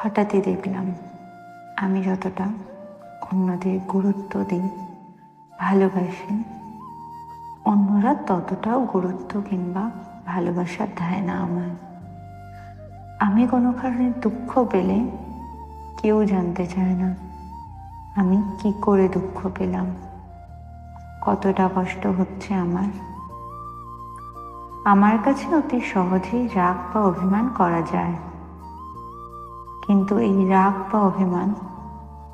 হঠাৎই দেখলাম, আমি যতটা অন্যদের গুরুত্ব দিই, ভালোবাসি, অন্যরা ততটাও গুরুত্ব কিংবা ভালোবাসা দেয় না আমার আমি কোনো কারণে দুঃখ পেলে কেউ জানতে চায় না, আমি কি করে দুঃখ পেলাম? কতটা কষ্ট হচ্ছে আমার? আমার কাছে অতি সহজেই রাগ বা অভিমান করা যায়। কিন্তু এই রাগ বা অভিমান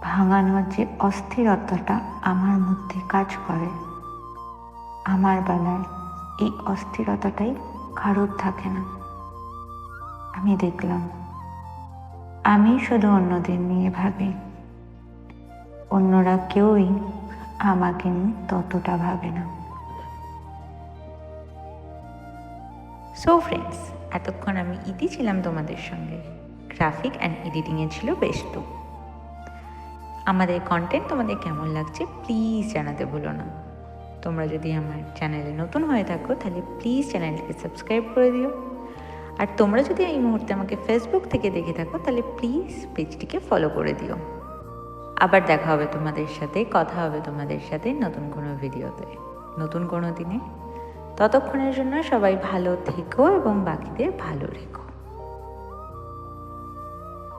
ভাঙানোর যে অস্থিরতাটা আমার মধ্যে কাজ করে, আমার বেলায় এই অস্থিরতাটাই কারোর থাকে না। আমি দেখলাম, আমি শুধু অন্যদের নিয়ে ভাবি। অন্যরা কেউই আমাকে নিয়ে ততটা ভাবে না। সো ফ্রেন্ডস এতক্ষণ আমি ইতি ছিলাম তোমাদের সঙ্গে। গ্রাফিক অ্যান্ড এডিটিংয়ে ছিল বেষ্টু আমাদের কন্টেন্ট তোমাদের কেমন লাগছে প্লিজ জানাতে ভুলো না। তোমরা যদি আমার চ্যানেলে নতুন হয়ে থাকো, তাহলে প্লিজ চ্যানেলটিকে সাবস্ক্রাইব করে দিও। আর তোমরা যদি এই মুহূর্তে আমাকে ফেসবুক থেকে দেখে থাকো, তাহলে প্লিজ পেজটিকে ফলো করে দিও। আবার দেখা হবে তোমাদের সাথে, কথা হবে তোমাদের সাথে নতুন কোনো ভিডিওতে নতুন কোনো দিনে। ততক্ষণের জন্য সবাই ভালো থেকো এবং বাকিদের ভালো রেখো।